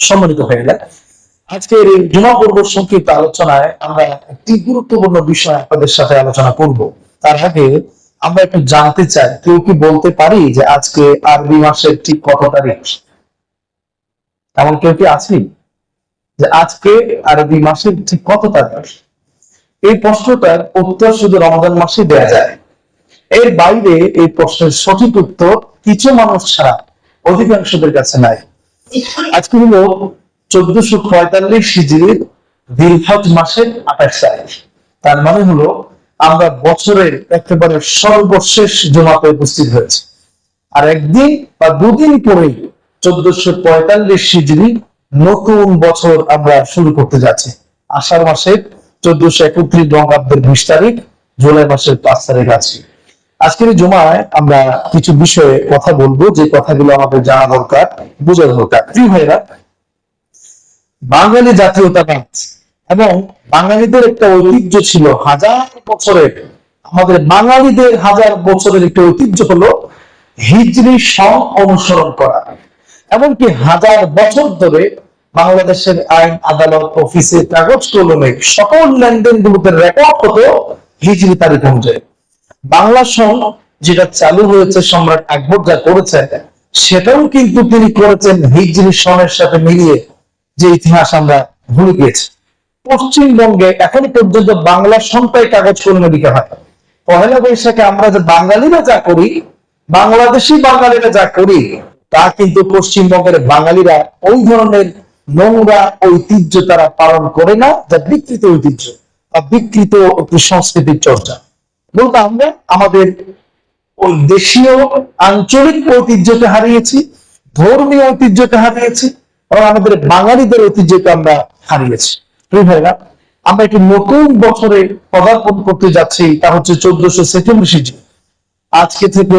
সম্মানিত হয়ে গেল আজকের এই জমা পূর্ব সংক্ষিপ্ত আলোচনায় আমরা একটি গুরুত্বপূর্ণ বিষয় আপনাদের সাথে আলোচনা করব। তার আগে আমরা একটু জানতে চাই, কেউ কি বলতে পারি যে আজকে আরবি মাসের ঠিক কত তারিখ? এমন কেউ কি আছি যে আজকে আরবি মাসের ঠিক কত তারিখ? এই প্রশ্নটার উত্তর শুধু রমজান মাসে দেয়া যায়। এর বাইরে এই প্রশ্নের সঠিক উত্তর কিছু মানুষ ছাড়া অধিকাংশদের কাছে নাই। আজকে হলো চোদ্দশো পঁয়তাল্লিশ হিজড়ির দীর্ঘত মাসের আঠাশ তারিখ। তার মানে হলো আমরা বছরের একেবারে সর্বশেষ জমাতে উপস্থিত হয়েছি। আর একদিন বা দুদিন পরেই চোদ্দশো পঁয়তাল্লিশ হিজড়ি নতুন বছর আমরা শুরু করতে যাচ্ছি। আষাঢ় মাসের চোদ্দশো একত্রিশ বঙ্গাব্দের বিশ তারিখ, জুলাই মাসের পাঁচ তারিখ আছে। আজকের জমায় আমরা কিছু বিষয়ে কথা বলব, যে কথাগুলো আমাদের জানা দরকার, বোঝা দরকার। কি ভাইরা বাঙালি জাতীয়তাবাদ এবং বাঙালিদের একটা ঐতিহ্য ছিল হাজার বছরের, আমাদের বাঙালিদের হাজার বছরের একটা ঐতিহ্য হলো হিজড়ি সং অনুসরণ করা। এমনকি হাজার বছর ধরে বাংলাদেশের আইন, আদালত, অফিসে কাগজ কলমে সকল লেনদেন গুলোতে রেকর্ড হতো হিজরি তারিখ অনুযায়ী। বাংলা সং যেটা চালু হয়েছে সম্রাট আকবর যা করেছেন, সেটাও কিন্তু তিনি করেছেন হিজরি সনের সাথে মিলিয়ে, যে ইতিহাস আমরা ভুলে গিয়েছি। পশ্চিমবঙ্গে এখনও পর্যন্ত বাংলা সংখ্যায় কাগজ কলমে লিখা হয় পহেলা বৈশাখে আমরা যে বাঙালিরা যা করি, বাংলাদেশি বাঙালিরা যা করি, তা কিন্তু পশ্চিমবঙ্গের বাঙালিরা ওই ধরনের নোংরা ঐতিহ্য তারা পালন করে না, যা বিকৃত ঐতিহ্য, বা বিকৃত সংস্কৃতির চর্চা। বলতে আমরা আমাদের দেশীয় আঞ্চলিক ঐতিহ্যকে হারিয়েছি, ধর্মীয় ঐতিহ্যকে হারিয়েছি, এবং আমাদের বাঙালিদের ঐতিহ্যকে আমরা হারিয়েছি। ভাইরা, আমরা একটি নতুন বছরে পদার্পণ করতে যাচ্ছি, তা হচ্ছে চোদ্দশো সিজি আজকে থেকে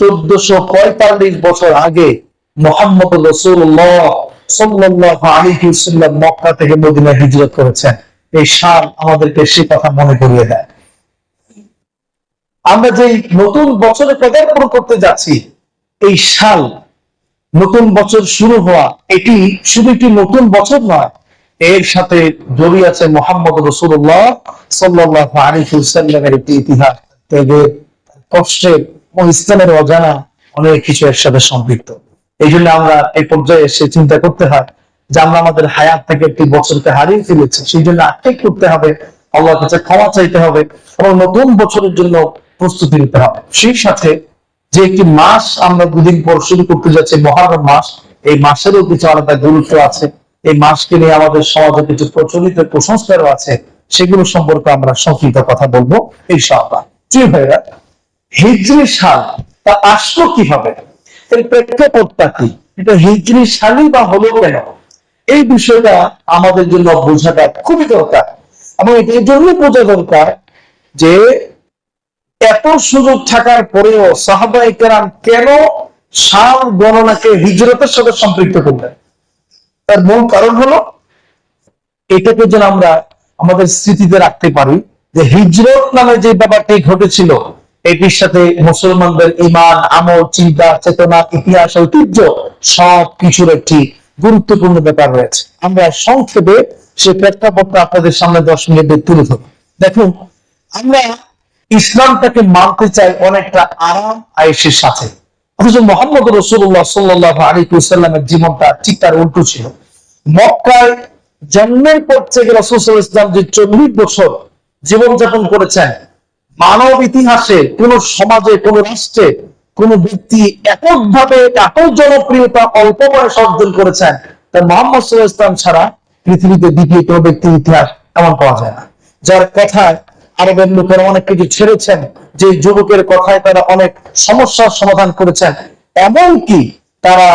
চোদ্দশো পঁয়তাল্লিশ বছর আগে মোহাম্মদ রসুল্লাহ মক্কা থেকে মদিনা হিজরত করেছেন। এই সাল আমাদেরকে সে কথা মনে করিয়ে দেয়। আমরা যে নতুন বছরে পদার্পণ করতে যাচ্ছি, এই সাল নতুন বছর শুরু হওয়া, এটি শুধু একটি নতুন বছর নয়, এর সাথে জড়িয়ে আছে মোহাম্মদ রসুল্লাহ সাল্লাহ আলিফুসাল্লামের একটি ইতিহাস। ত্যাগের কষ্টের ইসলামের অজানা অনেক কিছু এর সাথে সম্পৃক্ত। এই জন্য আমরা এই পর্যায়ে এসে চিন্তা করতে হয় যে আমরা আমাদের হায়াত থেকে একটি বছরকে হারিয়ে ফেলেছি। সেই জন্য আক্ষেপ করতে হবে, আল্লাহর কাছে ক্ষমা চাইতে হবে। এবং নতুন বছরের জন্য প্রস্তুতি নিতে হবে। সেই সাথে যে একটি মাস আমরা দুদিন পর শুরু করতে যাচ্ছি, মহারম মাস, এই মাসেরও কিছু আলাদা গুরুত্ব আছে। এই মাসকে নিয়ে আমাদের সমাজে কিছু প্রচলিত কুসংস্কারও আছে, সেগুলো সম্পর্কে আমরা সংক্ষিপ্ত কথা বলব এই সপ্তাহ জি ভাইরা হিজরি সাল তা আসলো কীভাবে? এর প্রেক্ষাপটটা কি? এটা হিজরি সালই বা হলো কেন? এই বিষয়টা আমাদের জন্য বোঝাটা খুবই দরকার এবং এটা এই জন্য বোঝা দরকার যে এত সুযোগ থাকার পরেও সাহাবাই কেরাম কেন সাল গণনাকে হিজরতের সাথে সম্পৃক্ত করলেন? তার মূল কারণ হলো, এটাকে যেন আমরা আমাদের স্মৃতিতে রাখতে পারি যে হিজরত নামে যে ব্যাপারটি ঘটেছিল, এটির সাথে মুসলমানদের ইমান আমল, চিন্তা, চেতনা, ইতিহাস, ঐতিহ্য সব কিছুর একটি গুরুত্বপূর্ণ ব্যাপার রয়েছে। আমরা সংক্ষেপে সে প্রেক্ষাপটটা আপনাদের সামনে দশ মিনিটে তুলে ধরব। দেখুন, আমরা ইসলামটাকে মানতে চাই অনেকটা আরাম আয়েসের সাথে। অথচ মোহাম্মদ রসুল্লাহ সাল্লাহ আলী সাল্লামের জীবনটা ঠিক তার উল্টো ছিল। মক্কায় জন্মের পর থেকে রসুল ইসলাম যে চল্লিশ বছর জীবনযাপন করেছেন, মানব ইতিহাসে কোন সমাজে, কোন রাষ্ট্রে কোন ব্যক্তি এককভাবে এত জনপ্রিয়তা, অল্প বয়স অর্জন করেছেন, তা মোহাম্মদ সাল্লাহ ইসলাম ছাড়া পৃথিবীতে দ্বিতীয় কোন ব্যক্তির ইতিহাস এমন পাওয়া যায় না। যার কথায় আরবের লোকেরা অনেক কিছু ছেড়েছেন, যে যুবকের কথায় তারা অনেক সমস্যার সমাধান করেছেন। এমনকি তারা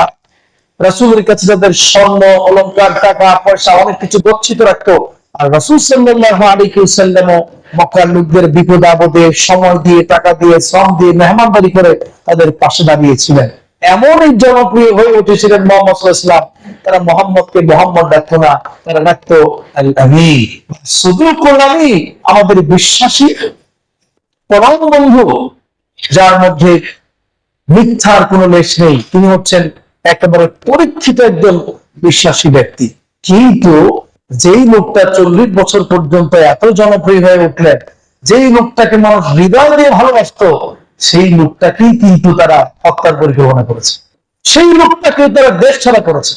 রাসুলের কাছে যাদের স্বর্ণ অলঙ্কার টাকা, পয়সা, অনেক কিছু গচ্ছিত রাখতো, আর রাসুল সাল্লাহ আলিকুসাল্লামও মক্কার লোকদের বিপদ আপদে সময় দিয়ে, টাকা দিয়ে, শ্রম দিয়ে মেহমানদারি করে তাদের পাশে দাঁড়িয়েছিলেন। এমনই জনপ্রিয় হয়ে উঠেছিলেন মোহাম্মদ ওয়াসাল্লাম। তারা মোহাম্মদকে মোহাম্মদ ডাকতো না, তারা ডাকতো আমি আমাদের বিশ্বাসী পরম বন্ধু যার মধ্যে মিথ্যার কোনো লেশ নেই। তিনি হচ্ছেন একেবারে পরীক্ষিত একজন বিশ্বাসী ব্যক্তি। কিন্তু যেই লোকটা চল্লিশ বছর পর্যন্ত এত জনপ্রিয় হয়ে উঠলেন, যেই লোকটাকে মানুষ হৃদয় দিয়ে ভালোবাসতো, সেই লোকটাকেই কিন্তু তারা হত্যার পরিকল্পনা করেছে। সেই লোকটাকে তারা দেশ ছাড়া করেছে।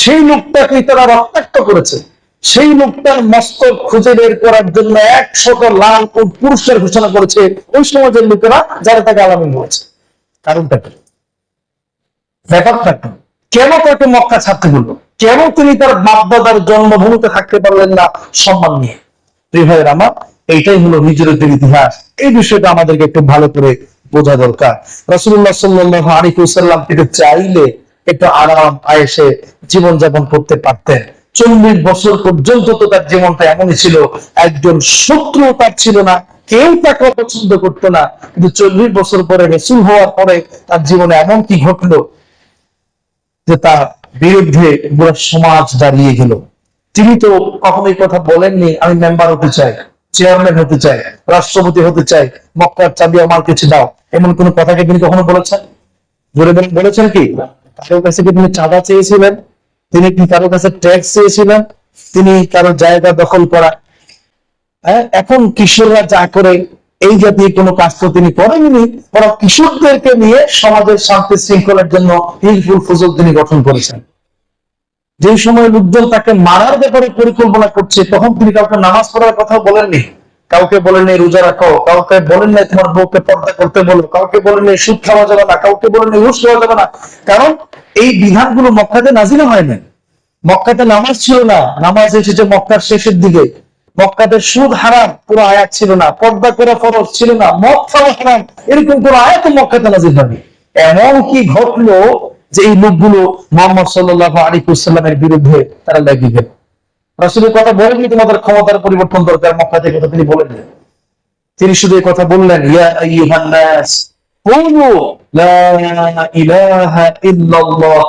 সেই লোকটাকে তারা রক্তাক্ত করেছে। সেই লোকটার মস্তক খুঁজে বের করার জন্য একশত লাল ও পুরস্কার ঘোষণা করেছে ওই সমাজের লোকেরা যারা তাকে আলামিন হয়েছে কারণটা কি? ব্যাপারটা কি? কেন তাকে মক্কা ছাড়তে হলো কেন তিনি তার বাপদাদার জন্মভূমিতে থাকতে পারলেন না সম্মান নিয়ে? প্রিয় ভাইয়ের আমার, এইটাই হলো হিজরতের ইতিহাস। এই বিষয়টা আমাদেরকে একটু ভালো করে বোঝা দরকার। রাসূলুল্লাহ সাল্লাল্লাহু আলাইহি ওয়াসাল্লাম থেকে চাইলে একটু আরাম আয়েসে জীবনযাপন করতে পারতেন। চল্লিশ বছর পর্যন্ত তো তার জীবনটা এমনই ছিল, একজন শত্রু তার ছিল না, কেউ তাকে অপছন্দ করতো না। কিন্তু চল্লিশ বছর পরে রসুল হওয়ার পরে তার জীবনে এমন কি ঘটলো যে তার বিরুদ্ধে সমাজ দাঁড়িয়ে গেল। তিনি তো কখনো এই কথা বলেননি, আমি মেম্বার হতে চাই চেয়ারম্যান হতে চাই, রাষ্ট্রপতি হতে চাই, মক্কার চাবি আমার কাছে দাও। এমন কোন কথাকে তিনি কখনো বলেছেন? বলেছেন কি? কারোর কাছে কি তিনি চাঁদা চেয়েছিলেন? তিনি কি কারোর কাছে ট্যাক্স চেয়েছিলেন? তিনি কারও জায়গা দখল করা? হ্যাঁ এখন কিশোররা যা করে, এই জাতীয় কোনো কাজ তো তিনি করেননি, বরং কিশোরদেরকে নিয়ে সমাজের শান্তি শৃঙ্খলার জন্য হিলফুল ফজল তিনি গঠন করেছেন। যে সময় লোকজন তাকে মারার ব্যাপারে পরিকল্পনা করছে, তখন তিনি কাউকে নামাজ পড়ার কথা বলেননি। কাউকে বলেননি রোজা রাখো, কাউকে বলেন নাই তোমার বউকে পর্দা করতে বলো, কাউকে বলেন নাই সুদ খাওয়া যাবে না, কাউকে বলেন নাই ঘুষ খাওয়া যাবে না। কারণ এই বিধানগুলো মক্কাতে নাজিলা হয় না মক্কাতে নামাজ ছিল না, নামাজ এসেছে মক্কার শেষের দিকে। মক্কাতে সুদ হারাম পুরো আয়াত ছিল না, পর্দা করা ফরজ ছিল না, মদ খাওয়া হারাম, এরকম কোন আয়াত মক্কাতে নাজিল হয়নি। এমন কি ঘটলো যে এই লোকগুলো মোহাম্মদ সাল্লাহ আলী সাল্লামের বিরুদ্ধে তারা লেগে গেল? রাসুলের কথা বলেননি, তোমাদের ক্ষমতার পরিবর্তন দরকার, মক্কা থেকে কথা তিনি বলেন তিনি শুধু কথা বললেন, ইয়া কুলু লা ইলাহা ইল্লাল্লাহ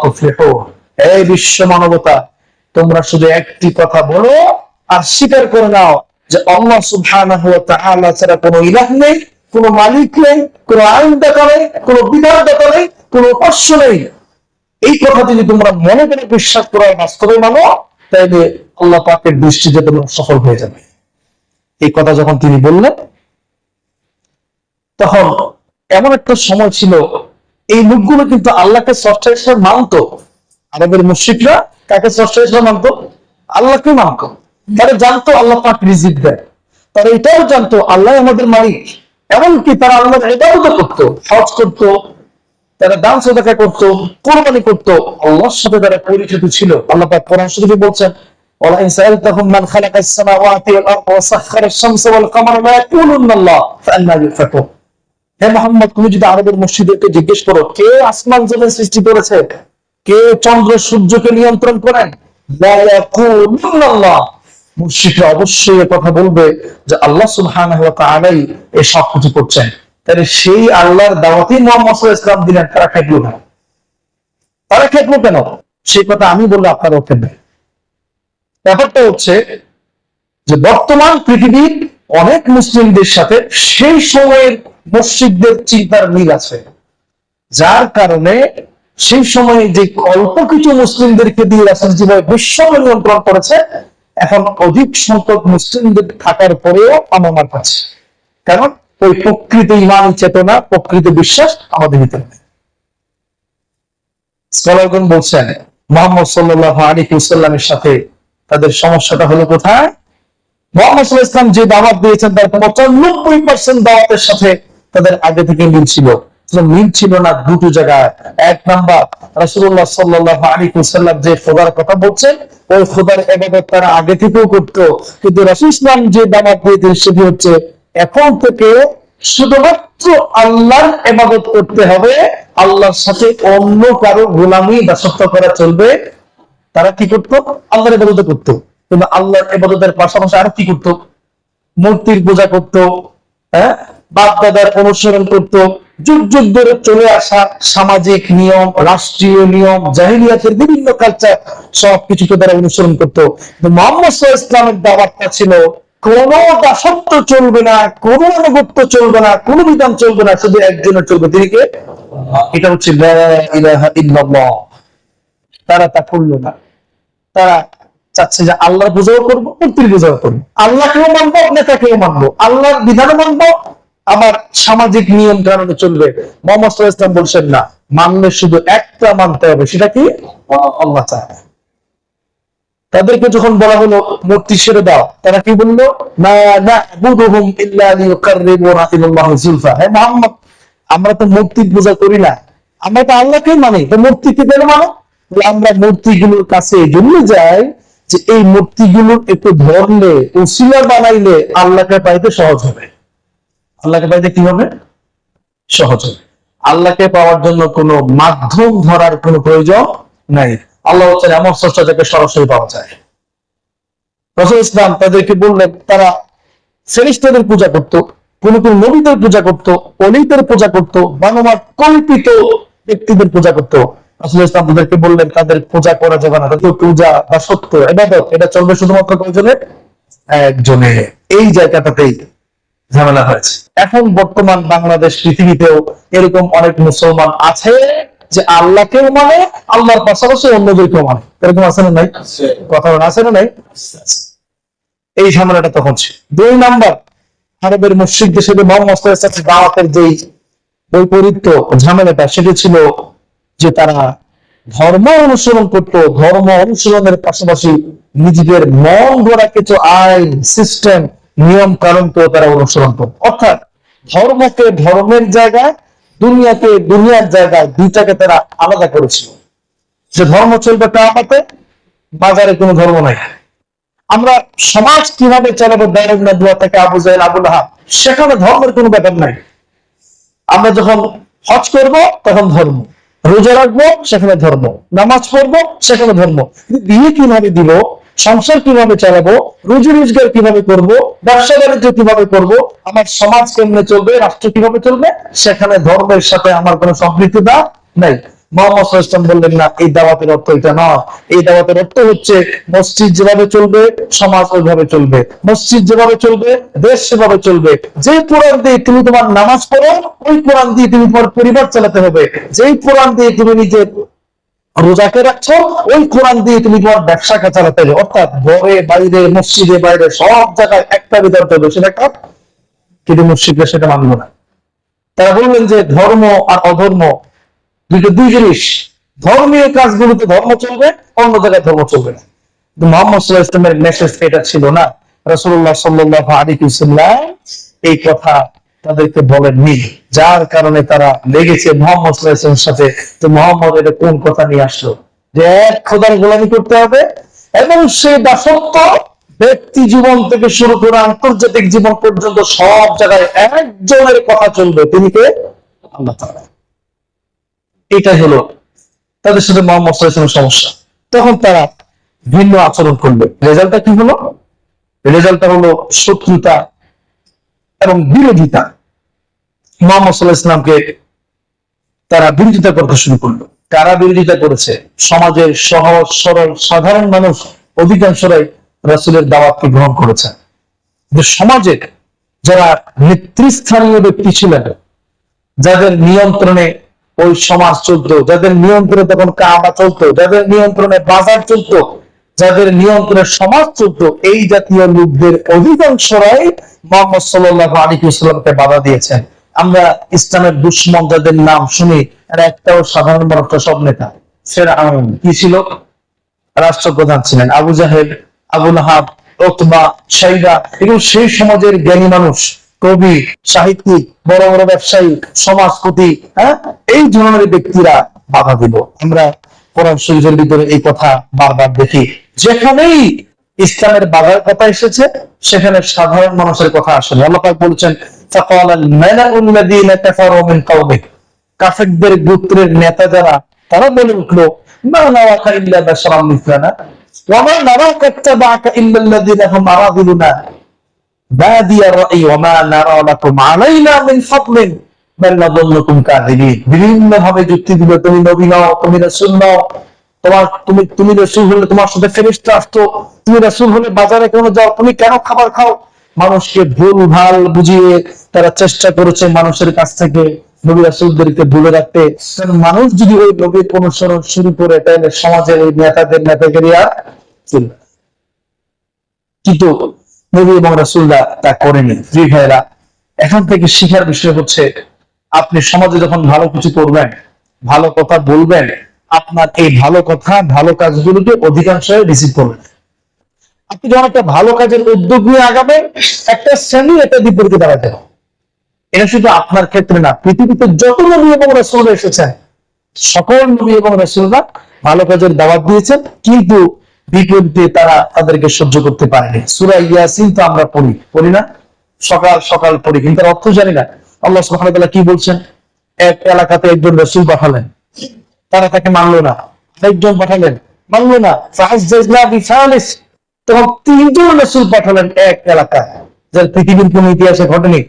এই বিশ্ব মানবতা, তোমরা শুধু একটি কথা বলো আর স্বীকার করে নাও যে আল্লাহ সুবহানাহু ওয়া তাআলা ছাড়া কোনো ইলাহ নেই, কোনো মালিক নেই, কোনো আইন দাতা নেই, কোনো বিধান দাতা নেই, কোনো উপাস্য নেই। এই কথা যদি তোমরা মনে করে বিশ্বাস করার বাস্তবে মানো তাহলে আল্লাহ পাকের দৃষ্টিতে তোমরা সফল হয়ে যাবে। এই কথা যখন তিনি বললেন, তখন এমন একটা সময় ছিল, এই লোকগুলো কিন্তু আল্লাহকে স্রষ্টা হিসেবে মানতো। আরবের মুশ্রিকরা কাকে স্রষ্টা হিসেবে মানতো? আল্লাহকে মানতো। তারা জানতো আল্লাহ পাক রিজিক দেয় তারা এটাও জানতো আল্লাহ আমাদের মালিক। এমনকি তারা আল্লাহ এটাও তো করতো, হজ করতো, তারা দান সদাকা করতো, কোরবানি করতো। আল্লাহর সাথে তারা পরিচিত ছিল। আল্লাহ পাক কোরআন শরীফে বলছেন ولئن سألتهم من خلق السماوات والأرض وسخر الشمس والقمر لا يقولن الله فأنا يؤفكون হে মোহাম্মদ তুমি যদি আরবের মসজিদকে জিজ্ঞেস করো কে আসমান জমিন সৃষ্টি করেছে কে চন্দ্র সূর্যকে নিয়ন্ত্রণ করেন লা ইয়াকুলুন্না আল্লাহ মুশরিকরা অবশ্যই এ কথা বলবে যে আল্লাহ সুবহানাহু ওয়া তাআলাই এই সব কিছু করছেন তাহলে সেই আল্লাহর দাওয়াতই মোহাম্মদ সাল্লাল্লাহু আলাইহি ওয়াসাল্লাম দিলেন তারা খেপলো কেন তারা খেপলো কেন সেই কথা আমি বললে আপনারাও খেপবেন ব্যাপারটা হচ্ছে যে বর্তমান পৃথিবীর অনেক মুসলিমদের সাথে সেই সময়ের মসজিদদের চিন্তার মিল আছে যার কারণে সেই সময়ে যে অল্প কিছু মুসলিমদেরকে দিয়ে রাসুল যেভাবে বিশ্ব নিয়ন্ত্রণ করেছে, এখন অধিক সংখ্যক মুসলিমদের থাকার পরেও আমার কাছে কারণ ওই প্রকৃত ইমান চেতনা, প্রকৃত বিশ্বাস আমাদের ভিতরে। স্কলারগণ বলছেন, মোহাম্মদ সাল্লাহ আলী সাল্লামের সাথে তাদের সমস্যাটা হলো কোথায়? মোহাম্মদ সাল্লাহ ইসলাম যে দাওয়াত দিয়েছেন, তার পঁচানব্বই পার্সেন্ট দাওয়াতের সাথে তাদের আগে থেকে মিল ছিল। মিল ছিল না, দুটো জায়গায়। এক নাম্বার, রাসূলুল্লাহ সাল্লাল্লাহু আলাইহি ওয়াসাল্লাম যে খোদার কথা বলছেন, ওই খোদার ইবাদত তারা আগে থেকেও করতো। কিন্তু রাসূল ইসলাম যে দাওয়াত দিয়েছেন, সেটি হচ্ছে এখন থেকে শুধুমাত্র আল্লাহর ইবাদত করতে হবে, আল্লাহর সাথে অন্য কারও গোলামি দাসত্ব করা চলবে তারা কি করতো? আল্লাহর ইবাদত করতো। কিন্তু আল্লাহর ইবাদতের পাশাপাশি আর কি করতো? মূর্তির পূজা করতো হ্যাঁ? বাপ দাদার অনুসরণ করতো। যুগ যুগ ধরে চলে আসা সামাজিক নিয়ম, রাষ্ট্রীয় নিয়ম, জাহিলিয়াতের বিভিন্ন কালচার সবকিছুকে তারা অনুসরণ করতো। মোহাম্মদ ইসলামের দাওয়াতটা ছিল কোন দাসত্ব চলবে না, কোন আনুগত্য চলবে না, কোন বিধান চলবে না, শুধু একজনের চলবে। তিনি কে? এটা হচ্ছে তারা তা করল না। তারা চাচ্ছে যে আল্লাহর পূজাও করব, মূর্তির পূজাও করব। আল্লাহকেও মানবো, নেতাকেও মানবো। আল্লাহর বিধানও মানবো। আবার সামাজিক নিয়ম কারণে চলবে। মোহাম্মদ ইসলাম বলছেন না, মানলে শুধু একটা মানতে হবে, সেটা কি? আল্লাহ চায়। তাদেরকে যখন বলা হলো, মূর্তি ছেড়ে দাও, তারা কি বলল? আমরা তো মূর্তি পূজা করি না। আমরা তো আল্লাহকে মানি। তো মূর্তি কি কেন মানো? আমরা মূর্তিগুলোর কাছে এই জন্য যাই যে এই মূর্তিগুলোর একটু ধরলে, উসিলা বানাইলে আল্লাহকে পাইতে সহজ হবে। আল্লাহকে পাইতে কি হবে? সহজ হবে। আল্লাহকে পাওয়ার জন্য কোনো মাধ্যম ধরার কোনো প্রয়োজন নাই। আল্লাহ হচ্ছেন এমন স্রষ্টা যাকে সরাসরি পাওয়া যায়। রসুল ইসলাম তাদেরকে বললেন, তারা শ্রেষ্ঠদের পূজা করত কোন কোন নবীদের পূজা করত, অলিদের পূজা করত, বানমার কল্পিত ব্যক্তিদের পূজা করত। তাদেরকে বললেন তাদের পূজা করা যাবে না। তাদের পূজা বা সত্য এবাদত এটা চলবে শুধুমাত্র কয়জনে? একজনে। এই জায়গাটাতেই ঝামেলা হয়েছে। এখন বর্তমান বাংলাদেশ পৃথিবীতেও এরকম অনেক মুসলমান আছে যে আল্লাহকেও মানে আল্লাহর পাশাপাশি অন্যদেরকেও মানে। এরকম আছে না নাই? কথা আছে না নাই? এই ঝামেলাটা তখন ছিল। দুই নাম্বার আরবের মুশ্রিকদের সাথে মোহাম্মদ দাওয়াতের যেই বৈপরীত্য ঝামেলাটা সেটা ছিল যে তারা ধর্ম অনুসরণ করত, ধর্ম অনুসরণের পাশাপাশি নিজেদের মন গড়া কিছু আইন সিস্টেম নিয়ম কানুনকেও তারা অনুসরণ করত। অর্থাৎ ধর্মকে ধর্মের জায়গায়, দুনিয়াকে দুনিয়ার জায়গায় দুইটাকে তারা আলাদা করেছিল। যে ধর্ম চলবে কামাতে বাজারে কোনো ধর্ম নাই। আমরা সমাজ কীভাবে চালাবো দায়রুল্লাহ দুয়া থেকে আবু জাহেল, আবুল আহাব, সেখানে ধর্মের কোনো ব্যাপার নাই। আমরা যখন হজ করব, তখন ধর্ম। রোজা রাখব, সেখানে ধর্ম। নামাজ পড়ব, সেখানে ধর্ম। বিয়ে কীভাবে দিব, সংসার কীভাবে চালাবো, রুজি রোজগার কীভাবে করব, ব্যবসা বাণিজ্য কীভাবে করব, আমার সমাজ কেমনে চলবে, রাষ্ট্র কীভাবে চলবে, সেখানে ধর্মের সাথে আমার কোনো সম্পৃক্ততা নাই। বললেন, না, এই দাওয়াতের অর্থ এটা এই দাওয়াতের অর্থ হচ্ছে মসজিদ যেভাবে চলবে, সমাজ ওইভাবে চলবে। মসজিদ যেভাবে চলবে, দেশ সেভাবে চলবে। যে কোরআন দিয়ে তুমি তোমার নামাজ পড়ো, ওই কোরআন দিয়ে তুমি তোমার পরিবার চালাতে হবে। যেই কোরআন দিয়ে তুমি নিজের রোজাকে রাখছো, ওই কোরআন দিয়ে তুমি তোমার ব্যবসাকে চালাতে হবে। অর্থাৎ ঘরে বাইরে মসজিদে, বাইরে, সব জায়গায় একটা বিতর্ক হবে সেটা একটা কিন্তু মুসিদরা সেটা মানলো না। তারা বললেন যে ধর্ম আর অধর্ম দুটো দুই জিনিস। ধর্মীয় কাজগুলোতে ধর্ম চলবে, অন্য জায়গায় ধর্ম চলবে না। কিন্তু মোহাম্মদ সাল্লাহ ইসলামের মেসেজ এটা ছিল না। রসুল্লাহ সাল্লাহ আলিকুসাল্লাম এই কথা তাদেরকে বলেননি। যার কারণে তারা লেগেছে মোহাম্মদ সাল্লাহ সাথে। তো মোহাম্মদ এটা কোন কথা নিয়ে আসলো? যে এক খোদার গোলামি করতে হবে এবং সে দাসত্ব ব্যক্তি জীবন থেকে শুরু করে আন্তর্জাতিক জীবন পর্যন্ত সব জায়গায় একজনের কথা চলবে। তিনি কে? আল্লাহ তাআলা। এটা হলো তাদের সাথে মোহাম্মদ সমস্যা। তখন তারা ভিন্ন আচরণ করবে। রেজাল্টটা কি হলো? রেজাল্টটা হলো শত্রুতা এবং বিরোধিতা। মোহাম্মদ সাল্লাহ ইসলামকে তারা বিরোধিতা করতে শুরু করল। কারা বিরোধিতা করেছে? সমাজের সহজ, সরল, সাধারণ মানুষ, অধিকাংশরাই রাসূলের দাওয়াতকে গ্রহণ করেছে। যে সমাজের যারা নেতৃস্থানীয় ব্যক্তি ছিলেন, যাদের নিয়ন্ত্রণে ওই সমাজ চলতো, যাদের নিয়ন্ত্রণে তখন কাবা চলতো, যাদের নিয়ন্ত্রণে বাজার চলতো, যাদের নিয়ন্ত্রণে সমাজ চলতো, এই জাতীয় লোকদের অধিকাংশরাই মোহাম্মদ সাল্লাহ আলী বাধা দিয়েছেন। আমরা ইসলামের দুশ্মন যাদের নাম শুনি একটাও সাধারণ মানুষটা সব নেতা। ফেরাউন, কি ছিল? রাষ্ট্রপ্রধান ছিলেন আবু জাহেদ আবু লাহাব, ওতবা সাইদা এগুলো সেই সমাজের জ্ঞানী মানুষ। কবি, সাহিত্যিক, বড় বড় ব্যবসায়ী, সমাজপতি হ্যাঁ? এই ধরনের ব্যক্তিরা বাধা দিল। আমরা কোরআন শরীফের ভিতরে এই কথা বারবার দেখি। যেখানেই ইসলামের বাধার কথা এসেছে, সেখানে সাধারণ মানুষের কথা আসলে আল্লাপাক বলছেন কাফেরদের গোত্রের নেতা যারা, তারা বলে উঠল না না ইল্লা বিভিন্ন ভাবে যুক্তি দিবে তুমি নবী নও, তুমি তোমার, তুমি তুমি রাসূল হলে তোমার সাথে আসতো, তুমি রাসূল হলে বাজারে কেন যাও, তুমি কেন খাবার খাও? মানুষকে ভুল ভালো বুঝিয়ে তারা চেষ্টা করেছে মানুষের কাছ থেকে নবী রাসূলদেরকে ভুলে রাখতে। মানুষ যদি ওই নবীর অনুসরণ শুরু করে, তাহলে সমাজের ওই নেতাদের নেতাগিরি আর চলবে কিন্তু নবী এবং রাসুল্লাহ তা করেনি। ফ্রি ভাইরা এখন থেকে শিখার বিষয় হচ্ছে, আপনি সমাজে যখন ভালো কিছু করবেন, ভালো কথা বলবেন, আপনার এই ভালো কথা, ভালো কাজগুলোকে অধিকাংশ রিসিভ করবেন। আপনি যখন একটা ভালো কাজের উদ্যোগ নিয়ে আগাবেন, একটা শ্রেণি এটা বিপরীতে দাঁড়াতে হবে। এটা শুধু আপনার ক্ষেত্রে না, পৃথিবীতে যত নবী এবং রসুল এসেছেন, সকল নবী এবং রসুলরা ভালো কাজের দাওয়াত দিয়েছেন, কিন্তু বিপরীতে তারা তাদেরকে সহ্য করতে পারেনি। সুরা ইয়াসিন তো আমরা পড়ি। পড়ি না? সকাল সকাল পড়ি। কিন্তু তার অর্থ জানি না। আল্লাহ সুবহানাহু কি বলছেন? এক এলাকাতে একজন রসুল পাঠালেন। তারা তাকে মানলো না। একজন পাঠালেন। মানলো না। তখন তিনজন রসুল পাঠালেন এক এলাকায়, যার পৃথিবীর কোন ইতিহাসে ঘটেনি।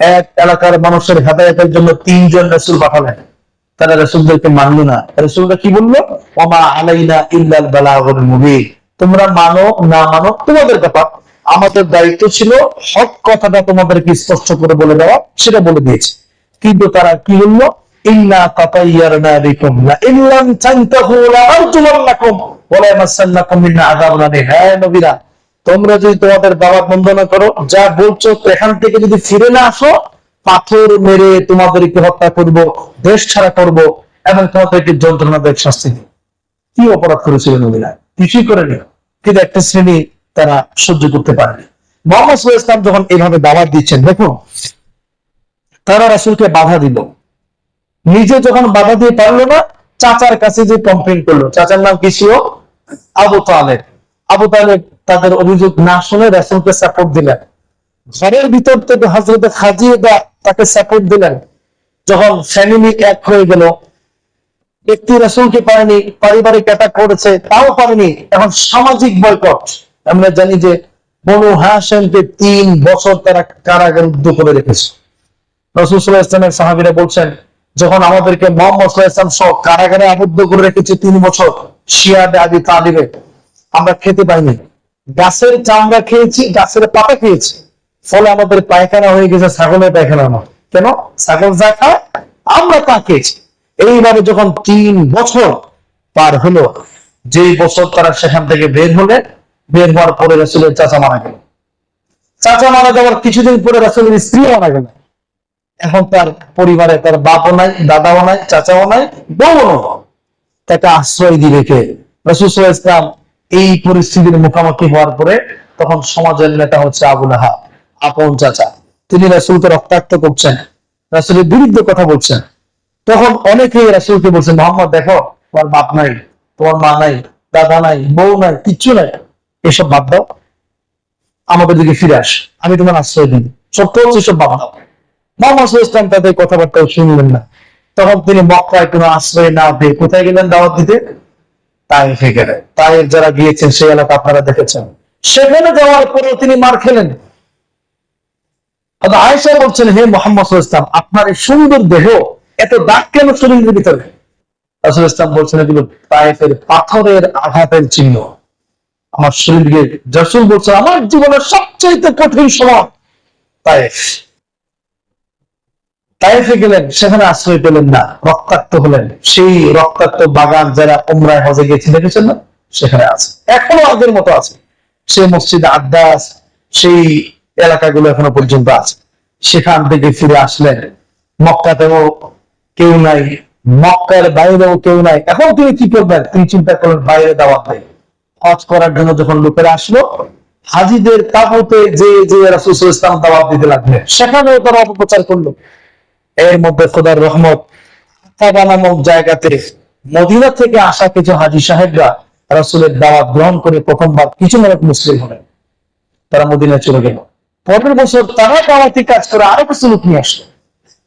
এক এলাকার মানুষের হেদায়তের জন্য তিনজন রসুল পাঠালেন। তারা রসুলদেরকে মানলো না। রসুলরা কি বলল? ওমা আলাইনা ইল্লাল বালাগুল মুবিন। তোমরা মানো, না মানো, তোমাদের ব্যাপার। আমাদের দায়িত্ব ছিল হক কথাটা তোমাদেরকে স্পষ্ট করে বলে দেওয়া, সেটা বলে দিয়েছে। কিন্তু তারা কি বলল? ইন্না তাতাইয়ারনা বিকুম লা ইল্লাম তানতাহু লা আরজুমান্নাকুম ওয়া লা ইয়ামাসান্নাকুম মিন্না আযাবুন আলীম হ্যাঁ নবীরা, তোমরা যদি তোমাদের বাবা বন্দনা করো, যা বলছো এখান থেকে যদি ফিরে না আসো পাথর মেরে তোমাদেরকে হত্যা করব, দেশ ছাড়া করব, এবং তোমাদেরকে যন্ত্রণাদায়ক শাস্তি কি অপরাধ করেছিল নবীরা? কিছুই করেনি। কিন্তু একটা শ্রেণি তারা সহ্য করতে পারেনি। মোহাম্মদ ইসলাম যখন এইভাবে দাওয়াত দিচ্ছেন দেখো তারা রাসূলকে বাধা দিল। নিজে যখন বাধা দিয়ে পারল না, চাচার কাছে যে কমপ্লেন করল, চাচার নাম কি ছিল? আবু তালেব। আবু তালেব তাদের অভিযোগ না শুনে রাসূলকে সাপোর্ট দিলেন। ঘরের ভিতর থেকে হজরতে খাজিদা তাকে সাপোর্ট দিলেন। যখন ফ্যামিলি এক হয়ে গেল ব্যক্তি রাসূলকে পারেনি, পারিবারিক অ্যাটাক করেছে, তাও পারেনি। এখন সামাজিক বয়কট আমরা জানি যে বনু হাসেমকে তিন বছর তারা কারাগারুদ্ধ করে রেখেছে। রসুল সাল্লাহ ইসলামের সাহাবিরা বলছেন, যখন আমাদেরকে মোহাম্মদ ইসলাম সহ কারাগারে আবদ্ধ করে রেখেছে তিন বছর, শিয়াদে আদি তালিবে আমরা খেতে পাইনি। গাছের চামড়া খেয়েছি, গাছের পাতা খেয়েছি। ফলে আমাদের পায়খানা হয়ে গেছে, ছাগলের পায়খানা নয় কেন? ছাগল যা খায়, আমরা তা খেয়েছি। এইভাবে যখন তিন বছর পার হলো, যেই বছর তারা সেখান থেকে বের হলে, বের হওয়ার পরে রাসুলের চাচা মারা গেল। চাচা মারা যাওয়ার কিছুদিন পরে রাসুলের স্ত্রী মারা গেল। এখন তার পরিবারে তার বাপও নাই, দাদাও নাই, চাচাও নাই বউ তাকে আশ্রয় দিবে কে রসুল ইসলাম এই পরিস্থিতির মুখোমুখি হওয়ার পরে তখন সমাজের নেতা হচ্ছে আবুল আহা আপন চাচা। তিনি রাসুলকে রক্তাক্ত করছেন, রাসুলের বিরুদ্ধে কথা বলছেন। তখন অনেকেই রাসুলকে বলছেন, মোহাম্মদ, দেখো, তোমার বাপ নাই, তোমার মা নাই, দাদা নাই, বউ নাই, কিচ্ছু নাই। এসব বাদ দাও। আমাদের দিকে ফিরে আস। আমি তোমার আশ্রয় দিই সত্য হচ্ছে সব বাবা দাও। মোহাম্মদ ইসলাম তাদের কথাবার্তা শুনলেন না। তখন তিনি মক্কায় কোনো আশ্রয় না দিয়ে কোথায় গেলেন দাওয়াত দিতে? তাইফে গেলেন। তাইফ যারা গিয়েছেন, সেই এলাকা আপনারা দেখেছেন। সেখানে যাওয়ার পরে তিনি মার খেলেন। আয়েশা বলছেন, হে মোহাম্মদ ইসলাম আপনার এই সুন্দর দেহ এত দাগ কেন শরীরের ভিতরে? রাসূল ইসলাম বলছেন, এগুলো পাথরের আঘাতের চিহ্ন। আমার শরীরকে রসুল বলছে আমার জীবনের সবচেয়ে কঠিন সময় তাইফে গেলেন, সেখানে আশ্রয় পেলেন না, রক্তাক্ত হলেন। সেই রক্তাক্ত বাগান যারা উমরায় হজে গেছে দেখেছেন না? সেখানে আছে। এখনও আগের মতো আছে। সেই মসজিদ আড্ডাস সেই এলাকাগুলো এখনও পর্যন্ত আছে। সেখান থেকে ফিরে আসলেন মক্কাতেও কেউ নাই, মক্কার বাইরেও কেউ নাই। এখন তিনি কি করবেন? তিনি চিন্তা করলেন, বাইরে দাওয়াত দেয় হজ করার জন্য যখন লোকেরা আসলো, হাজিদের তাবুতে যে যে রাসূল ইসলাম দাওয়াত দিতে লাগলেন, সেখানেও তারা অপপ্রচার করল। এর মধ্যে খোদার রহমত আকাবা নামক জায়গাতে মদিনা থেকে আসা কিছু হাজি সাহেবরা রাসূলের দাওয়াত গ্রহণ করে প্রথমবার কিছু মানুষ মুসলিম হলেন। তারা মদিনায় চলে গেল। পরের বছর তারা দাওয়াতি কাজ করে আরও কিছু লোক নিয়ে আসলো।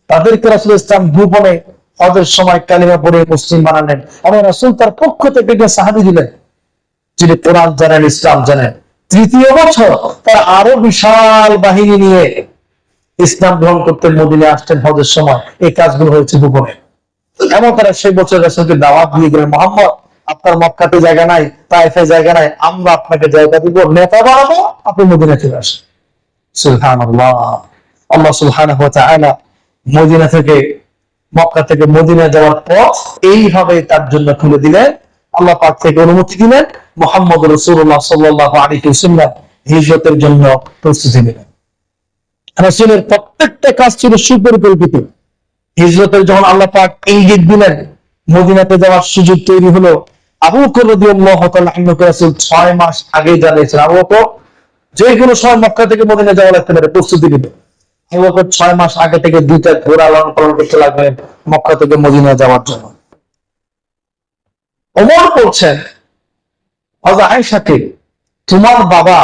তাদেরকে রাসূল ইসলাম গোপনে হজের সময় কালিমা পড়ে মুসলিম বানালেন এবং রাসূল তার পক্ষ থেকে একটা সাহাবি দিলেন, যিনি কোরআন জানেন, ইসলাম জানেন। তৃতীয় বছর তার আরও বিশাল বাহিনী নিয়ে ইসলাম গ্রহণ করতে মদিনে আসতেন হজের সময়। এই কাজগুলো হয়েছে গোপনে। এমন তারা সেই বছর রাসূলকে দাওয়াত দিয়ে গেলেন, মোহাম্মদ, আপনার মক্কাতে জায়গা নাই তাইফে জায়গা নাই, আমরা আপনাকে জায়গা দিব, নেতা বানাবো, আপনি মদিনা চলে আসেন। আল্লাহ মদিনা থেকে, মক্কা থেকে মদিনা যাওয়ার পথ এইভাবে তার জন্য খুলে দিলেন। আল্লাহ পাক থেকে অনুমতি দিলেন। মোহাম্মদ রসুল্লাহ সাল্লাহ হিজরতের জন্য প্রস্তুতি নিলেন। প্রত্যেকটা কাজ ছিল সুপরিকল্পিত। হিজরতের যখন আল্লাহ পাক ইঙ্গিত দিলেন, মদিনাতে যাওয়ার সুযোগ তৈরি হলো, আবু বকর রাদিয়াল্লাহু তাআলা 6 মাস আগে জানিয়েছেন, আবু যে কোনো সময় মক্কা থেকে মদিনা যাওয়া লাগতে পারে, প্রস্তুতি নিতে বকর 6 মাস আগে থেকে দুইটা ঘোড়া লালন পালন করতে লাগলেন মক্কা থেকে মদিনা যাওয়ার জন্য। ওমর বলছেন হযরত তোমার বাবা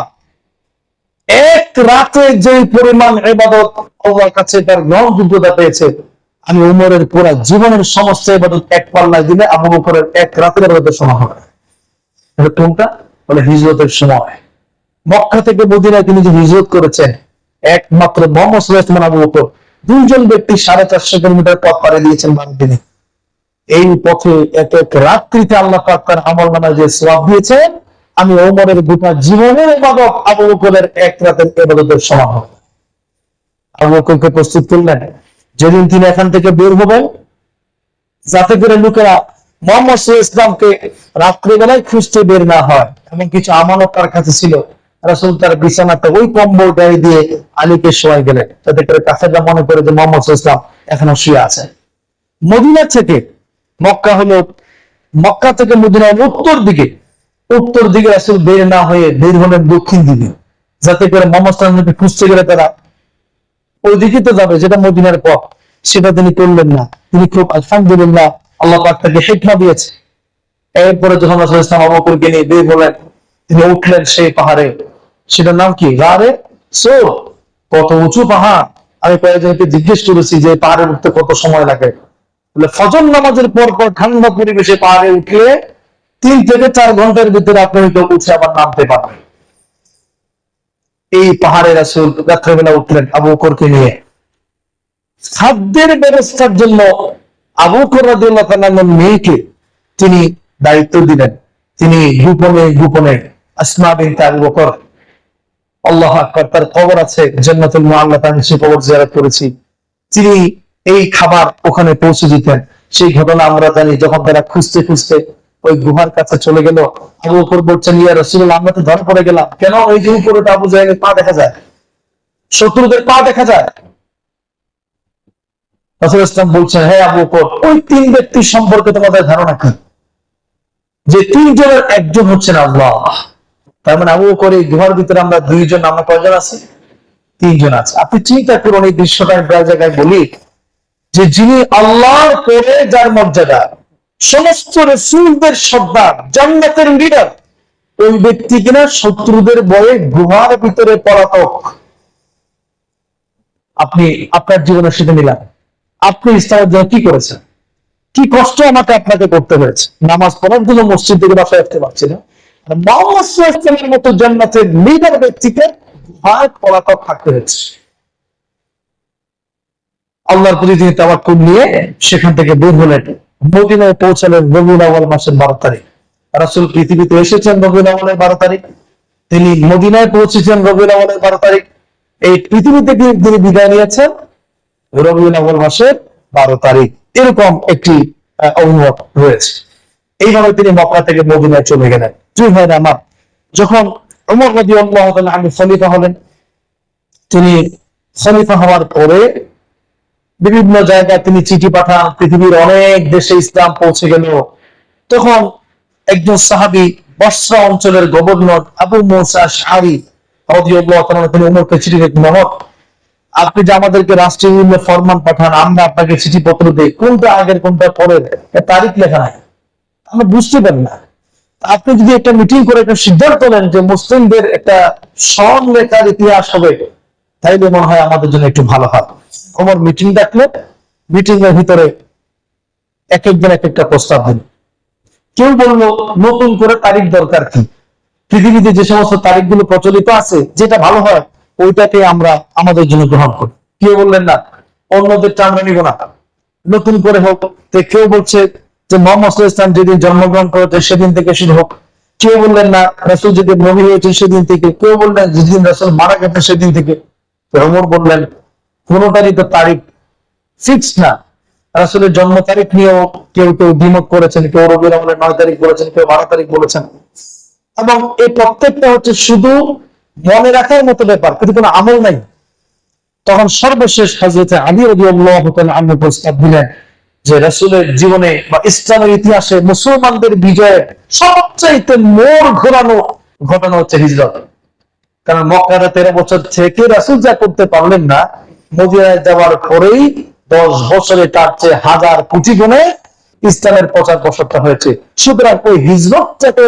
এক রাতে যে পরিমাণ এবাদত আল্লাহর কাছে তার গ্রহণযোগ্যতা পেয়েছে, আমি উমরের পুরো জীবনের সমস্ত এবাদত এক পাল্লায় দিলে আবু বকরের এক রাতের ইবাদতের সময় হবে। কোনটা? বলে হিজরতের সময়। মক্কা থেকে মদিনায় তিনি যে হিজরত করেছেন, একমাত্র মোহাম্মদ আবু বকর দুইজন ব্যক্তি সাড়ে চারশো কিলোমিটার পথ পাড়ি দিয়েছেন বারো এই পথে এক এক রাত্রিতে আল্লাহ পাক তার আমল নামায় যে সোয়াব দিয়েছেন, আমি ওমরের গোটা জীবনের ইবাদত আবু বকরের এক রাতের ইবাদতের সমান হবে আবু বকরকে প্রস্তুত করলেন, যেদিন তিনি এখান থেকে বের হবেন, যাতে করে লোকেরা মোহাম্মদ ইসলামকে রাত্রিবেলায় খুঁজতে বের না হয়, এমন কিছু আমানত তার কাছে ছিল রাসূল তার বিছানাতে ওই কম্বল গায়ে দিয়ে আলীকে শোয়াই গেলেন যাতে করে কাছেরা মনে করে যে মোহাম্মদ ইসলাম এখনও শুয়ে আছে। মদিনা থেকে মক্কা হলো, মক্কা থেকে মদিনা হলো উত্তর দিকে উত্তর দিকে আসলে বের না হয়ে বের হলেন দক্ষিণ দিকে। যাতে করে মোহাম্মদ সাল্লামকে খুঁজতে গেলে তারা ওই দিকে তো যাবে, যেটা মদিনার পথ, সেটা তিনি করলেন না। তিনি খুব আলহামদুলিল্লাহ আল্লাহ পাক তাকে শিক্ষা দিয়েছে। এরপরে যখন রাসূল ইসলাম আবু বকরকে নিয়ে বের হলেন, তিনি উঠলেন সেই পাহাড়ে। সেটার নাম কি? গারে সো কত উঁচু পাহাড়। আমি কয়েকজনকে জিজ্ঞেস করেছি যে পাহাড়ে উঠতে কত সময় লাগে? বলে, ফজর নামাজের পর পর ঠান্ডা পরিবেশে পাহাড়ে উঠলে তিন থেকে চার ঘণ্টার ভিতরে আপনি হয়তো উঠে আবার নামতে পারবেন। এই পাহাড়ে রাসুল রাত্রেবেলা উঠলেন আবু বকরকে নিয়ে। খাদ্যের ব্যবস্থার জন্য আবু রাদিয়াল্লাহু তাআলার মেয়েকে তিনি দায়িত্ব দিলেন। তিনি গোপনে গোপনে আসমা বিনতে আবু বকর আল্লাহ আকবার, তার খবর আছে জান্নাতুল মুআল্লা, তার সে কবর জিয়ারত করেছি। তিনি এই খাবার ওখানে পৌঁছে দিতেন। সেই ঘটনা আমরা জানি, যখন তারা খুঁজতে খুঁজতে ওই গুহার কাছে চলে গেল, আবু বকর বলছেন, ইয়া রাসূলুল্লাহ, আমরা তো ধরা পড়ে গেলাম। কেন ওই যে উপরে আবু জাহেলের পা দেখা যায়? শত্রুদের পা দেখা যায়? রাসূল ইসলাম বলছেন হ্যাঁ আবু বকর, ওই তিন ব্যক্তি সম্পর্কে তোমাদের ধারণা কি? যে তিনজনের একজন হচ্ছেন আল্লাহ। তার মানে আবু এই গুহার ভিতরে আমরা দুইজন, আমরা কয়জন আছি? তিনজন আছে। আপনি চিন্তা করুন এই দৃশ্যটা আমি প্রায় জায়গায় বলি যে যিনি আল্লাহর পরে যার মর্যাদা, সমস্ত রসুলদের সর্দার জান্নাতের লিডার ওই ব্যক্তি কিনা শত্রুদের বয়ে গুহার ভিতরে পলাতক। আপনি আপনার জীবনের সাথে মিলান। আপনি ইসলামের জন্য কি করেছেন? কি কষ্ট আমাকে আপনাকে করতে হয়েছে? নামাজ পড়ার জন্য মসজিদ থেকে বাসায় আসতে পারছি না। আর মোহাম্মদ সাল্লাল্লাহু আলাইহি ওয়াসাল্লামের মতো লিডার ব্যক্তিকে থাকতে আল্লাহর প্রতি তিনি নিয়ে সেখান থেকে বের হলেন। মদিনায় পৌঁছালেন রবিউল আউয়াল মাসের বারো তারিখ। রাসূল পৃথিবীতে এসেছেন রবিউল আউয়ালের বারো তারিখ। তিনি মদিনায় পৌঁছেছেন রবিউল আউয়ালের বারো তারিখ। এই পৃথিবী থেকে তিনি বিদায় নিয়েছেন রবিউল আউয়াল মাসের বারো তারিখ। এরকম একটি অভিমত রয়েছে। এইভাবে তিনি মক্কা থেকে মদিনায় চলে গেলেন। দুই ভাই আমার যখন রাদিয়াল্লাহু তাআলা আনহু খলিফা হলেন, তিনি খলিফা হওয়ার পরে বিভিন্ন জায়গায় তিনি চিঠি পাঠান, পৃথিবীর অনেক দেশে ইসলাম পৌঁছে গেল। তখন একজন সাহাবি বসরা অঞ্চলের গভর্নর আবু মৌসা শাহরি তিনি উমরকে চিঠি মোহাম্মদ আপনি যে আমাদেরকে রাষ্ট্রীয় ফরমান পাঠান, আমরা আপনাকে চিঠি পত্র দিই। কোনটা আগের, কোনটা পরের? তারিখ লেখা নাই। আমরা বুঝতে পারি না। আপনি যদি একটা মিটিং করে একটা সিদ্ধান্ত নেন যে মুসলিমদের একটা সন লেখার ইতিহাস হবে তাইলে মনে হয় আমাদের জন্য একটু ভালো হয়। ওমর মিটিং ডাকলো মিটিং এর ভিতরে এক একজন এক একটা প্রস্তাব দিল। কেউ বলল, নতুন করে তারিখ দরকার কি? পৃথিবীতে যে সমস্ত তারিখগুলো প্রচলিত আছে, যেটা ভালো হয়, ওইটাকে আমরা আমাদের জন্য গ্রহণ করি। কেউ বললেন না অন্যদেরটা আমরা নিব না। নতুন করে হোক কেউ বলছে যে মোহাম্মদ ইসলাম যেদিন জন্মগ্রহণ করেছে, সেদিন থেকে শুরু হোক। কেউ বললেন না, রাসূল যেদিন নবী হয়েছে সেদিন থেকে। কেউ বললেন, যেদিন রাসূল মারা গেছেন সেদিন থেকে। তো ওমর বললেন, কোনোটারই তো তারিখ ফিক্স না। রাসুলের জন্ম তারিখ নিয়েও কেউ কেউ দ্বিমত করেছেন, কেউ রবিউল আমলের নয় তারিখ বলেছেন, কেউ বারো তারিখ বলেছেন। এবং এই প্রত্যেকটা হচ্ছে শুধু মনে রাখার মতো ব্যাপার, কিন্তু কোনো আমল নাই। তখন সর্বশেষ হাজরতে আলী রবি আল্লাহ প্রস্তাব দিলেন যে রাসুলের জীবনে বা ইসলামের ইতিহাসে মুসলমানদের বিজয়ে সবচাইতে মোড় ঘোরানো, ঘটনা হচ্ছে হিজরত। কারণ মক্কারে তেরো বছর থেকে রাসুল যা করতে পারলেন না, মদিনায় যাওয়ার পরেই দশ বছরে তার চেয়ে হাজার কোটি গুণে ইসলামের প্রচার প্রসারটা হয়েছে। সুতরাং ওই হিজরতটাকে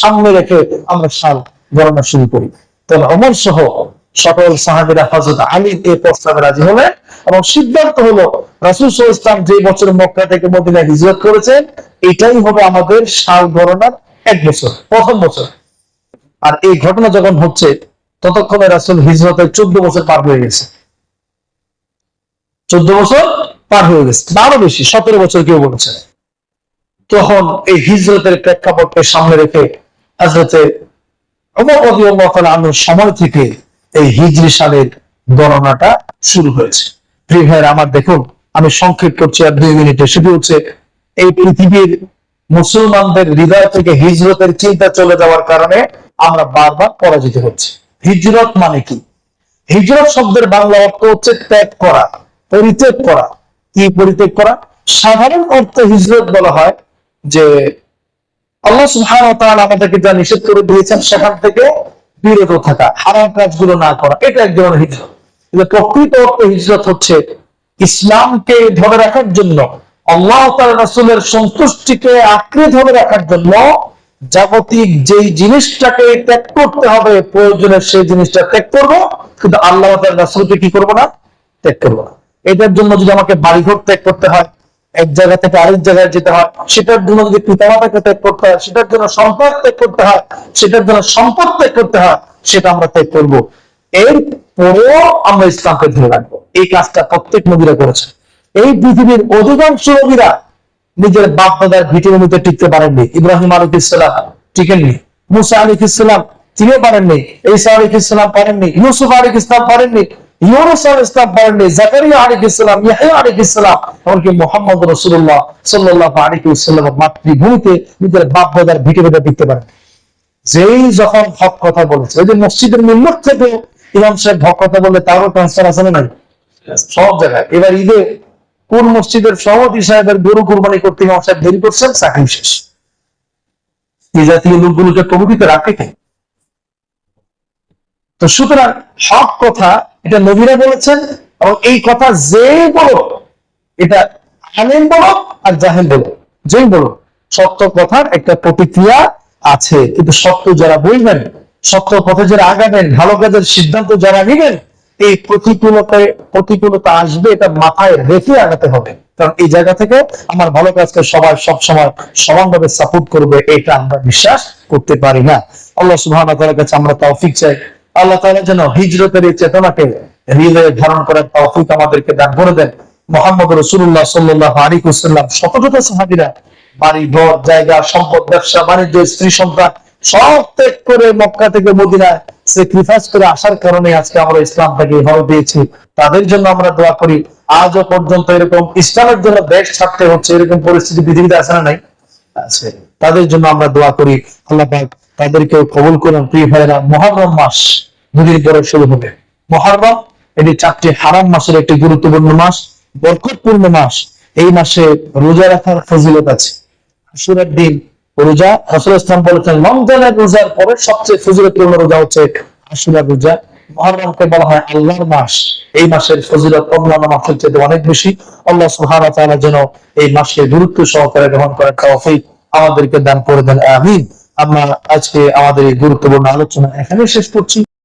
সামনে রেখে আমরা সাল গণনা শুরু করি। তবে অমর সহ সকল সাহাবিরা হজরত আলী এই প্রস্তাবে রাজি হলেন এবং সিদ্ধান্ত হলো রাসুল ইসলাম যে বছর মক্কা থেকে মদিনায় হিজরত করেছেন, এটাই হবে আমাদের সাল গণনার এক বছর, প্রথম বছর। আর এই ঘটনা যখন হচ্ছে, ততক্ষণে রাসুল হিজরতের চোদ্দ বছর পার হয়ে গেছে। চোদ্দ বছর পার হয়ে গেছে আরও বেশি, সতেরো বছর কেউ বলেছে তখন এই হিজরতের প্রেক্ষাপটকে সামনে রেখে হাজরতে সময় থেকে এই হিজরি সালের গণনাটা শুরু হয়েছে। প্রিয় ভাইয়েরা, আমার দেখুন, আমি সংক্ষেপ করছি আর দুই মিনিটে। সেটি হচ্ছে, এই পৃথিবীর মুসলমানদের হৃদয় থেকে হিজরতের চিন্তা চলে যাওয়ার কারণে আমরা বারবার পরাজিত হচ্ছি। হিজরত মানে কি? হিজরত শব্দের বাংলা অর্থ হচ্ছে ত্যাগ করা, পরিত্যাগ করা। কি পরিত্যাগ করা? সাধারণ অর্থে হিজরত বলা হয় যে, আল্লাহ তাআলা আমাদেরকে যা নিষেধ করে দিয়েছেন, সেখান থেকে বিরত থাকা, হারাম কাজগুলো না করা, এটা এক ধরনের হিজরত। প্রকৃত অর্থে হিজরত হচ্ছে ইসলামকে ধরে রাখার জন্য, আল্লাহ রাসূলের সন্তুষ্টিকে আঁকড়ে ধরে রাখার জন্য জাগতিক যেই জিনিসটাকে ত্যাগ করতে হবে প্রয়োজনের সেই জিনিসটা ত্যাগ করব, কিন্তু আল্লাহ রাসূলকে কি করব না? ত্যাগ করব না। এটার জন্য যদি আমাকে বাড়িঘর ত্যাগ করতে হয় এক জায়গা থেকে আরেক জায়গায় যেতে হয়, সেটার জন্য যদি পিতামাতাকে ত্যাগ করতে হয়, সেটার জন্য সম্পদ ত্যাগ করতে হয়, সেটার জন্য সম্পদ ত্যাগ করতে হয়, সেটা আমরা ত্যাগ করব। এর পরেও আমরা ইসলামকে ধরে রাখব। এই কাজটা প্রত্যেক নবীরা করেছে এই পৃথিবীর অধিকাংশ নবীরা নিজের বাপ দাদার ভিটিভূমিতে টিকতে পারেননি। ইব্রাহিম আলী ইসলাম টিকেননি। মুসা আলিক ইসলাম তিনিও পারেননি। ঈসা আলী ইসলাম পারেননি। ইউসুফ আলী ইসলাম পারেননি। মাতৃভূমিতে নিজের বাপ দাদার ভিটিভূমিতে টিকতে পারেন। যেই যখন হক কথা বলেছে, ওই যে মসজিদের মিল্লত থেকে ইমাম সাহেব হক কথা বলে তারও আছে না নাই? সব জায়গায়। এবার ঈদে কোন মসজিদের সভাপতি সাহেবের গরু কোরবানি করতে ইমাম সাহেব দেরি করছেন? চাকরি শেষ। এই জাতীয় লোকগুলোকে প্রভৃতিতে রাখে কে? তো সুতরাং হক কথা এটা নবীরা বলেছেন এবং এই কথা যে বলো এটা আলেম বলো আর জাহেল বলো যেই বলো সত্য কথার একটা প্রতিক্রিয়া আছে। কিন্তু সত্য যারা বলবেন, সত্য পথে যারা আগাবেন, ভালো কাজের সিদ্ধান্ত যারা নিবেন, এই প্রতিকূলতায়, প্রতিকূলতা আসবে, এটা মাথায় রেখে আগাতে হবে। কারণ এই জায়গা থেকে আমার ভালো কাজকে সবাই সব সময় সমানভাবে সাপোর্ট করবে, এটা আমরা বিশ্বাস করতে পারি না। আল্লাহ তাআলার কাছে আমরা তৌফিক চাই। আল্লাহ তাআলা যেন হিজরতের এই চেতনাকে হৃদয়ে ধারণ করার তৌফিক আমাদেরকে দান করে দেন। মোহাম্মদ রাসূলুল্লাহ সাল্লাল্লাহু আলাইহি ওয়াসাল্লাম শত শত সাহাবীরা, বাড়ি, ঘর, জায়গা, সম্পদ, ব্যবসা, বাণিজ্য, স্ত্রী, সন্তান, সব ত্যাগ করে মক্কা থেকে মদিনায় স্যাক্রিফাইস করে আসার কারণে আজকে আমরা ইসলামটাকে এভাবে পেয়েছি। তাদের জন্য আমরা দোয়া করি, আজও পর্যন্ত এরকম ইসলামের জন্য দেশ ছাড়তে হচ্ছে, এরকম পরিস্থিতি পৃথিবীতে আছে না নাই? আছে। তাদের জন্য আমরা দোয়া করি, আল্লাহ তাদেরকেও কবুল করুন, প্রিয় ভাইরা মহরম মাস দুদিন পরে শুরু হবে। মহরম, এটি চারটি হারাম মাসের একটি গুরুত্বপূর্ণ মাস, বরকতপূর্ণ মাস। এই মাসে রোজা রাখার ফজিলত আছে। দিন রোজা রাসূল ইসলাম বলেছেন রমজানের রোজার পরে সবচেয়ে ফজিলতপূর্ণ রোজা হচ্ছে আশুরার রোজা। বলা হয় আল্লাহর মাস। এই মাসের ফজিলত অন্যান্য মাসের চেয়ে অনেক বেশি। আল্লাহ ওয়া তাআলা যেন এই মাসকে গুরুত্ব সহকারে গ্রহণ করার তৌফিক আমাদেরকে দান করে দেন। আমিন। আমরা আজকে আমাদের এই গুরুত্বপূর্ণ আলোচনা এখানে শেষ করছি।